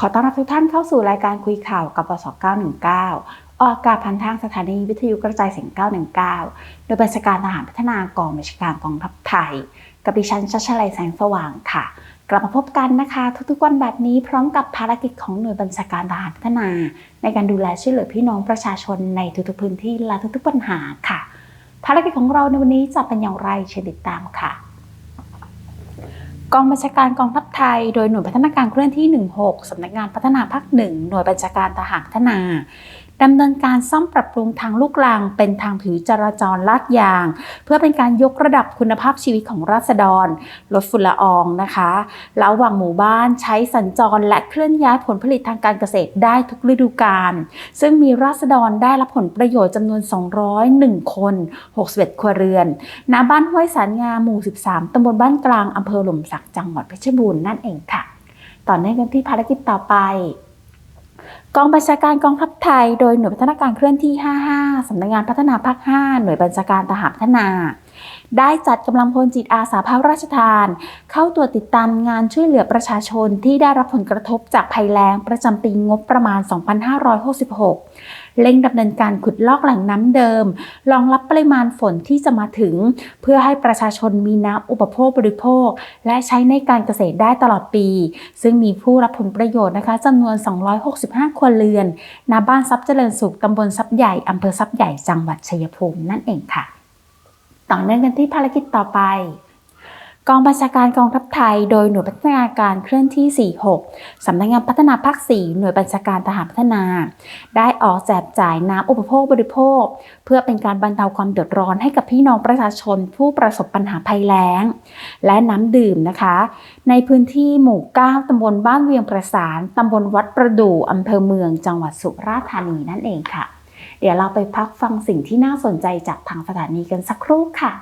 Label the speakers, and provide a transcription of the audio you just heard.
Speaker 1: ขอต้อนรับทุกท่านเข้าสู่รายการคุยข่าวกับบส919 ออกอากาศผ่านทางสถานีวิทยุกระจายเสียง 919 โดยบัญชาการทหารพัฒนากองบัญชาการกองทัพไทย กับดิฉันชัชลัยแสงสว่างค่ะ กลับมาพบกันนะคะ ทุกๆวันแบบนี้พร้อมกับภารกิจของหน่วยบัญชาการทหารพัฒนา ในการดูแลช่วยเหลือพี่น้องประชาชนในทุกๆพื้นที่และทุกๆปัญหาค่ะ ภารกิจของเราในวันนี้จะเป็นอย่างไรเชิญติดตามค่ะ กองบัญชาการกองทัพไทย โดยหน่วยพัฒนาการเคลื่อนที่ 16 สำนักงานพัฒนาภาคหนึ่งหน่วยบัญชาการทหารพัฒนา ดำเนินการซ่อมปรับปรุงทางลูกรังเป็นทางผิวจราจรลาดยาง เพื่อเป็นการยกระดับคุณภาพชีวิตของราษฎร ลดฝุ่นละอองนะคะระหว่างหมู่บ้านใช้สัญจรและเคลื่อนย้ายผลผลิตทางการเกษตรได้ทุกฤดูกาลซึ่งมีราษฎรได้รับผลประโยชน์จำนวน 201 คน 61 ครัวเรือนณบ้านห้วยสารงาหมู่ 13 ตำบลบ้านกลางอำเภอหล่มสักจังหวัดเพชรบูรณ์นั่นเองค่ะ ต่อเนื่องกันที่ภารกิจต่อไป กองบัญชาการกองทัพไทย โดยหน่วยพัฒนาการเคลื่อนที่ 55 สำนักงานพัฒนาภาค 5 หน่วยบัญชาการทหารพัฒนา ได้จัดกำลังพลจิตอาสาภาคราชทาน เข้าตรวจติดตามงานช่วยเหลือประชาชนที่ได้รับผลกระทบจากภัยแล้งประจำปีงบประมาณ 2566 เร่งดำเนินการขุดลอกแหล่งน้ำเดิม รองรับปริมาณฝนที่จะมาถึง เพื่อให้ประชาชนมีน้ำอุปโภคบริโภค และใช้ในการเกษตรได้ตลอดปี ซึ่งมีผู้รับผลประโยชน์นะคะจำนวน 265 ครัวเรือนณบ้านทรัพย์เจริญสุขตำบลทรัพย์ใหญ่อำเภอทรัพย์ใหญ่จังหวัดชัยภูมินั่นเองค่ะ ต่อเนื่องกันที่ภารกิจต่อไป กองบัญชาการกองทัพไทย โดยหน่วยพัฒนาการเคลื่อนที่ 46 สำนักงานพัฒนาภาค 4 หน่วยบัญชาการทหารพัฒนา ได้ออกแจกจ่ายน้ำอุปโภคบริโภค เพื่อเป็นการบรรเทาความเดือดร้อนให้กับพี่น้องประชาชนผู้ประสบปัญหาภัยแล้ง และน้ำดื่มนะคะ ในพื้นที่หมู่ 9 ตำบลบ้านเวียงประสาน ตำบลวัดประดู่อำเภอเมือง จังหวัดสุราษฎร์ธานีนั่นเองค่ะ เดี๋ยวเราไปพักฟังสิ่งที่น่าสนใจจากทางสถานีกันสักครู่ค่ะ